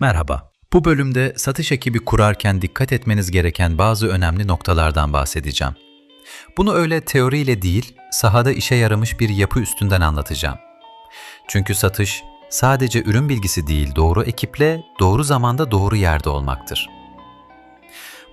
Merhaba. Bu bölümde satış ekibi kurarken dikkat etmeniz gereken bazı önemli noktalardan bahsedeceğim. Bunu öyle teoriyle değil, sahada işe yaramış bir yapı üstünden anlatacağım. Çünkü satış sadece ürün bilgisi değil, doğru ekiple, doğru zamanda doğru yerde olmaktır.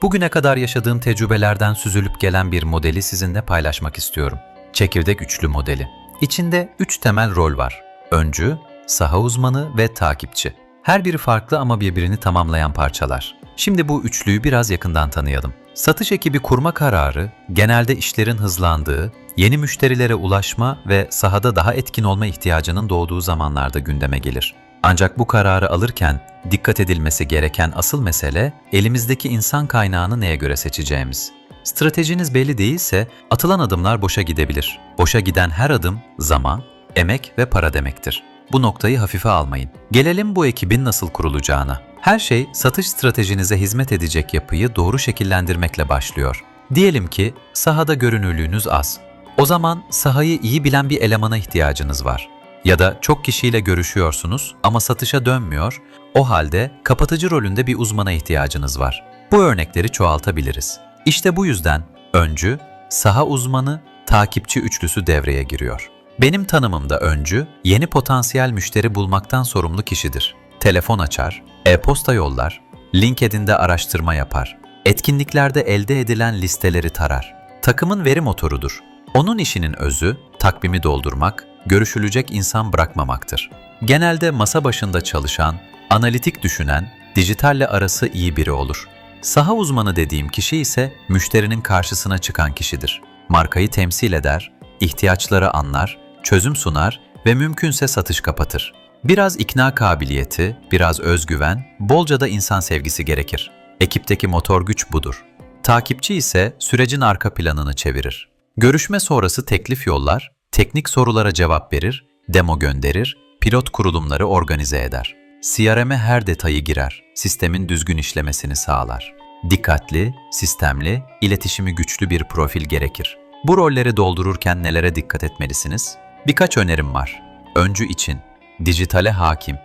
Bugüne kadar yaşadığım tecrübelerden süzülüp gelen bir modeli sizinle paylaşmak istiyorum. Çekirdek üçlü modeli. İçinde üç temel rol var. Öncü, saha uzmanı ve takipçi. Her biri farklı ama birbirini tamamlayan parçalar. Şimdi bu üçlüyü biraz yakından tanıyalım. Satış ekibi kurma kararı genelde işlerin hızlandığı, yeni müşterilere ulaşma ve sahada daha etkin olma ihtiyacının doğduğu zamanlarda gündeme gelir. Ancak bu kararı alırken dikkat edilmesi gereken asıl mesele elimizdeki insan kaynağını neye göre seçeceğimiz. Stratejiniz belli değilse atılan adımlar boşa gidebilir. Boşa giden her adım zaman, emek ve para demektir. Bu noktayı hafife almayın. Gelelim bu ekibin nasıl kurulacağına. Her şey satış stratejinize hizmet edecek yapıyı doğru şekillendirmekle başlıyor. Diyelim ki sahada görünürlüğünüz az. O zaman sahayı iyi bilen bir elemana ihtiyacınız var. Ya da çok kişiyle görüşüyorsunuz ama satışa dönmüyor, o halde kapatıcı rolünde bir uzmana ihtiyacınız var. Bu örnekleri çoğaltabiliriz. İşte bu yüzden öncü, saha uzmanı, takipçi üçlüsü devreye giriyor. Benim tanımımda öncü, yeni potansiyel müşteri bulmaktan sorumlu kişidir. Telefon açar, e-posta yollar, LinkedIn'de araştırma yapar, etkinliklerde elde edilen listeleri tarar. Takımın veri motorudur. Onun işinin özü, takvimi doldurmak, görüşülecek insan bırakmamaktır. Genelde masa başında çalışan, analitik düşünen, dijitalle arası iyi biri olur. Saha uzmanı dediğim kişi ise müşterinin karşısına çıkan kişidir. Markayı temsil eder, ihtiyaçları anlar, çözüm sunar ve mümkünse satış kapatır. Biraz ikna kabiliyeti, biraz özgüven, bolca da insan sevgisi gerekir. Ekipteki motor güç budur. Takipçi ise sürecin arka planını çevirir. Görüşme sonrası teklif yollar, teknik sorulara cevap verir, demo gönderir, pilot kurulumları organize eder. CRM'e her detayı girer, sistemin düzgün işlemesini sağlar. Dikkatli, sistemli, iletişimi güçlü bir profil gerekir. Bu rolleri doldururken nelere dikkat etmelisiniz? Birkaç önerim var. Öncü için, dijitale hakim.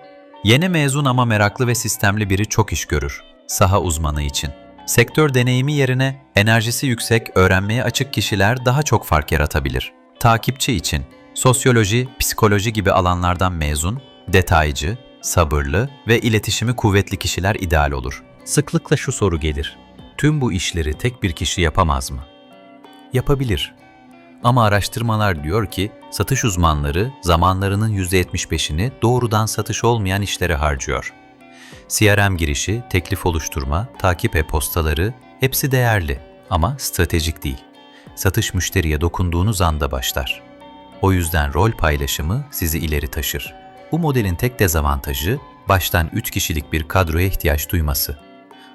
Yeni mezun ama meraklı ve sistemli biri çok iş görür. Saha uzmanı için. Sektör deneyimi yerine enerjisi yüksek, öğrenmeye açık kişiler daha çok fark yaratabilir. Takipçi için, sosyoloji, psikoloji gibi alanlardan mezun, detaycı, sabırlı ve iletişimi kuvvetli kişiler ideal olur. Sıklıkla şu soru gelir. Tüm bu işleri tek bir kişi yapamaz mı? Yapabilir. Ama araştırmalar diyor ki satış uzmanları zamanlarının %75'ini doğrudan satış olmayan işlere harcıyor. CRM girişi, teklif oluşturma, takip e-postaları hepsi değerli ama stratejik değil. Satış müşteriye dokunduğunuz anda başlar. O yüzden rol paylaşımı sizi ileri taşır. Bu modelin tek dezavantajı baştan 3 kişilik bir kadroya ihtiyaç duyması.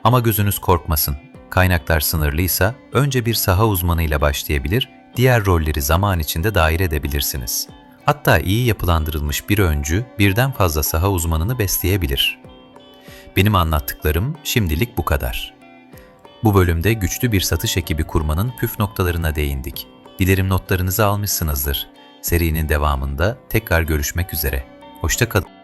Ama gözünüz korkmasın. Kaynaklar sınırlıysa önce bir saha uzmanıyla başlayabilir, diğer rolleri zaman içinde dahil edebilirsiniz. Hatta iyi yapılandırılmış bir öncü birden fazla saha uzmanını besleyebilir. Benim anlattıklarım şimdilik bu kadar. Bu bölümde güçlü bir satış ekibi kurmanın püf noktalarına değindik. Dilerim notlarınızı almışsınızdır. Serinin devamında tekrar görüşmek üzere. Hoşça kalın.